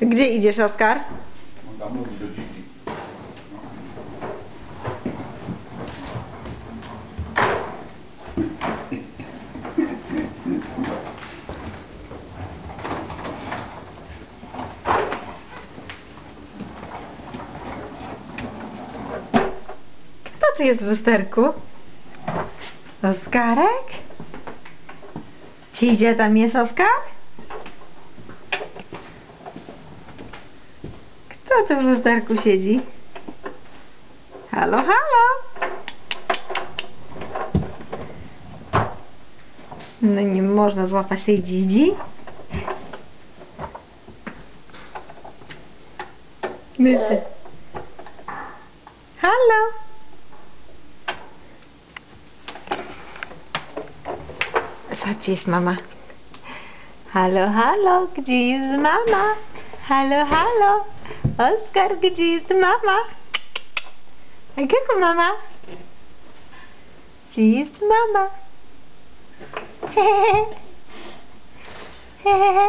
Gdzie idziesz, Oskar? Tam mówi do dziki. Kto tu jest w lusterku? Oskarek? Ci idzie tam jest Oskar? Kto tu w lusterku siedzi? Halo, halo? No nie można złapać tej dzidzi. Mycie. Halo? Co jest mama? Hello, hello, gdzie jest mama? Halo, halo, Oskar, gdzie jest mama? A gdzie mama? Gdzie jest mama? Hehe. Hehe.